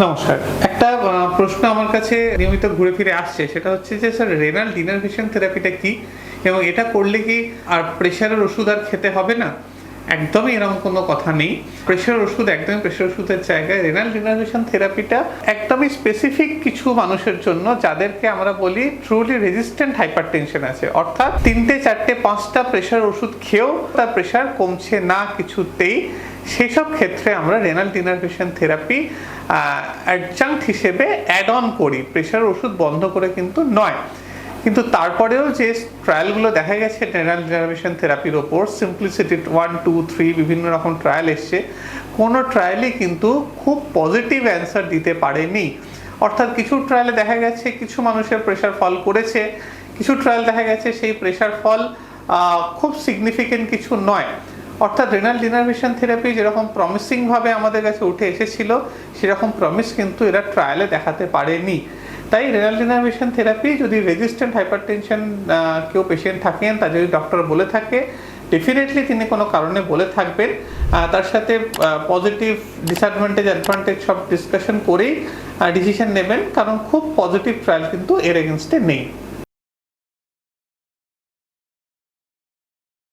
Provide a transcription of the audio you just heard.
নমস্কার। একটা প্রশ্ন আমার কাছে নিয়মিত ঘুরে ফিরে আসছে। সেটা হচ্ছে যে, স্যার রেনাল ডিনারভেশন থেরাপিটা কি? এবং এটা করলে কি আর প্রেশারের ওষুধ আর খেতে হবে না? একদমই এরকম কোনো কথা নেই। প্রেশার ওষুধ, একদমই প্রেশার ওষুধের জায়গায় রেনাল ডিনারভেশন থেরাপিটা একদমই স্পেসিফিক কিছু মানুষের জন্য যাদেরকে আমরা বলি ট্রুলি রেজিস্ট্যান্ট হাইপার টেনশন আছে। অর্থাৎ তিনটে, চারটে, পাঁচটা প্রেশার ওষুধ খেয়েও তার প্রেশার কমছে না কিছুতেই। সেসব ক্ষেত্রে আমরা রেনাল ডিনারভেশন থেরাপি অ্যাডজাঙ্ক্ট হিসেবে অ্যাড অন করি। প্রেশার ওষুধ বন্ধ করে কিন্তু নয়। কিন্তু তারপরেও যে ট্রায়ালগুলো দেখা গেছে রেনাল ডিনারভেশন থেরাপির ওপর সিম্পলিসিটি ওয়ান টু থ্রি বিভিন্ন রকম ট্রায়াল এসছে, কোনো ট্রায়ালই কিন্তু খুব পজিটিভ অ্যান্সার দিতে পারেনি। অর্থাৎ কিছু ট্রায়ালে দেখা গেছে, কিছু মানুষের প্রেশার ফল করেছে, কিছু ট্রায়াল দেখা গেছে, সেই প্রেশার ফল খুব সিগনিফিকেন্ট কিছু নয়। অর্থাৎ রেনাল ডিনারভেশন থেরাপি যেরকম প্রমিসিংভাবে আমাদের কাছে উঠে এসেছিল, সেরকম প্রমিস কিন্তু এরা ট্রায়ালে দেখাতে পারেনি। তাই রেনাল ডিনারভেশন থেরাপি যদি রেজিস্ট্যান্ট হাইপার টেনশন কেউ পেশেন্ট থাকেন তা যদি ডক্টর বলে থাকে ডেফিনেটলি তিনি কোনো কারণে বলে থাকবেন। তার সাথে পজিটিভ ডিসঅ্যাডভান্টেজ অ্যাডভান্টেজ সব ডিসকাশন করেই ডিসিশন নেবেন। কারণ খুব পজিটিভ ট্রায়াল কিন্তু এর এগেনস্টে নেই।